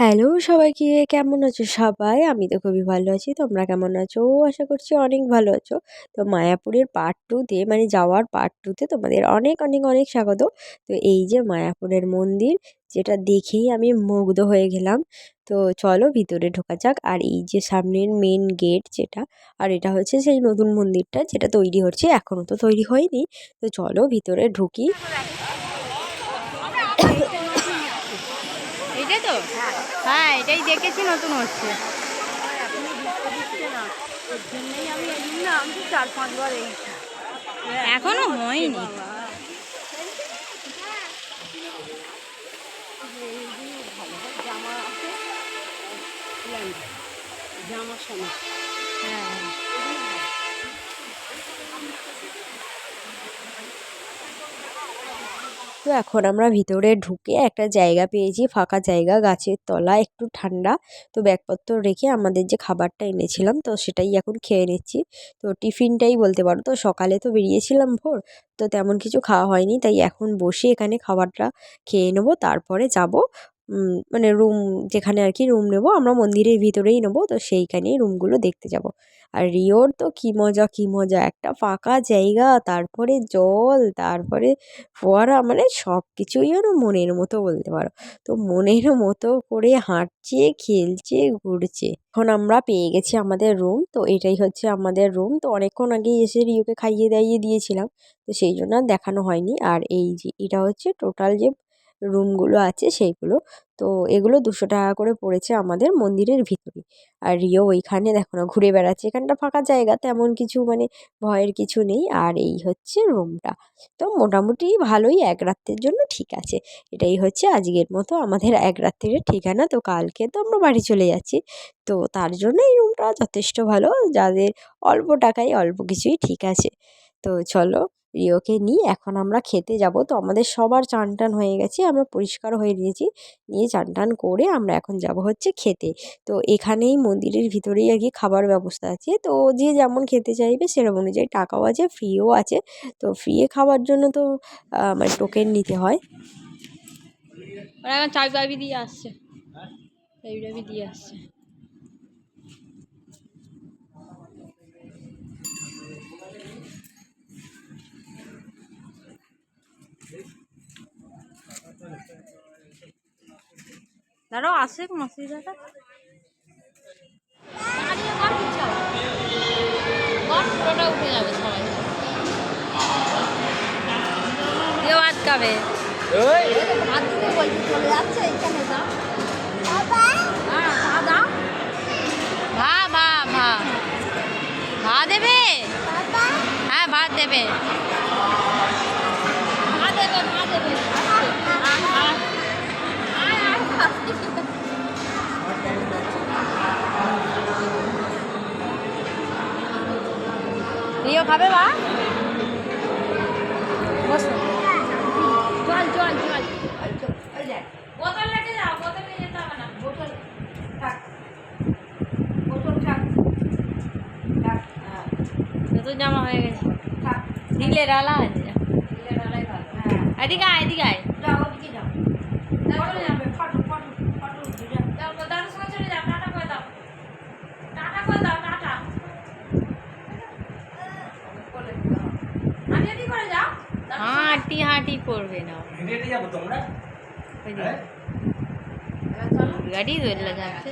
Hello সবাইকে কেমন আছো সবাই? আমি তো খুবই ভালো আছি। তোমরা কেমন আছো? ও আশা করছি অনেক ভালো আছো। তো মায়াপুরের পার্ট টুতে মানে যাওয়ার পার্ট টুতে তোমাদের অনেক অনেক অনেক স্বাগত। তো এই যে মায়াপুরের মন্দির যেটা দেখেই আমি মুগ্ধ হয়ে গেলাম। তো চলো ভিতরে ঢোকা যাক। আর এই যে সামনের মেন গেট যেটা আর এটা হচ্ছে সেই নতুন মন্দিরটা যেটা তৈরি হচ্ছে এখনও তো তৈরি হয়নি। তো চলো ভিতরে ঢুকি। এইটাই তো? হ্যাঁ এটাই দেখেছি নতুন হচ্ছে। এখনও হয়নি। হ্যাঁ। তো এখন আমরা ভিতরে ঢুকে একটা জায়গা পেয়েছি, ফাঁকা জায়গা, গাছের তলা, একটু ঠান্ডা। তো ব্যাগপত্র রেখে আমাদের যে খাবারটা এনেছিলাম, তো সেটাই এখন খেয়ে নিচ্ছি। তো টিফিনটাই বলতে পারো তো, সকালে তো বেরিয়েছিলাম ভোর, তো তেমন কিছু খাওয়া হয়নি। তাই এখন বসে এখানে খাবারটা খেয়ে নেব, তারপরে যাব। মানে রুম যেখানে আর কি রুম নেব, আমরা মন্দিরের ভিতরেই নেব, তো সেইখানেই রুমগুলো দেখতে যাব। আর রিওর তো কী মজা কী মজা, একটা ফাঁকা জায়গা, তারপরে জল, তারপরে ফোয়ারা মানে সব কিছুই যেন মনের মতো বলতে পারো। তো মনের মতো করে হাঁটছে, খেলছে, ঘুরছে। এখন আমরা পেয়ে গেছি আমাদের রুম তো এটাই হচ্ছে আমাদের রুম তো অনেকক্ষণ আগেই এসে রিওকে খাইয়ে দাইয়ে দিয়েছিলাম, তো সেই জন্য দেখানো হয়নি। আর এই যে, এটা হচ্ছে টোটাল যে রুমগুলো আছে সেইগুলো। তো এগুলো দুশো টাকা করে পড়েছে আমাদের মন্দিরের ভিতরে। আর রিও ওইখানে দেখো না, ঘুরে বেড়াচ্ছে। এখানটা ফাঁকা জায়গা, তেমন কিছু মানে ভয়ের কিছু নেই। আর এই হচ্ছে রুমটা তো মোটামুটি ভালোই, এক রাত্রের জন্য ঠিক আছে। এটাই হচ্ছে আজকের মতো আমাদের এক রাত্রের ঠিকানা। তো কালকে তো আমরা বাড়ি চলে যাচ্ছি। তো তার জন্য এই রুমটা যথেষ্ট ভালো। যাদের অল্প টাকায় অল্প কিছুই ঠিক আছে। তো চলো রিওকে নিয়ে এখন আমরা খেতে যাব। তো আমাদের সবার চান টান হয়ে গেছে, আমরা পরিষ্কার হয়ে নিয়েছি। নিয়ে চান টান করে আমরা এখন যাব হচ্ছে খেতে। তো এখানেই মন্দিরের ভিতরেই আর কি খাবার ব্যবস্থা আছে। তো যে যেমন খেতে চাইবে সেরকম অনুযায়ী টাকাও আছে ফ্রিও আছে। তো ফ্রি খাওয়ার জন্য তো মানে টোকেন নিতে হয়। চাবি দিয়ে আসছে। চাবি দিয়ে আসছে। দাঁড়াও আসে মাসি দাদা উঠে যাবে সবাই কেউ আটকাবে। ভা ভা ভা ভা দেবে? হ্যাঁ ভাত দেবে। রিও খাবে বা বসো জল জল জল বোতল রেখে যাও বোতল নিয়ে যেতে হবে না বোতল থাক বোতল থাক থাক বোতল জামা হয়ে গেছে থাক ঢিলে ডালা আছে ঢিলে ডালাই ভালো হ্যাঁ এদিকে আয় এদিকে আয় যাও ওদিকে যাও যাবে ফটো যাও দাদার সঙ্গে চলে যাও টাটা করে দাও টাটা করে দাও টাটা হাঁটি করে যাও হাঁটি হাঁটি করবে না। হ্যাঁ? গাড়ি ধরলে যাচ্ছে।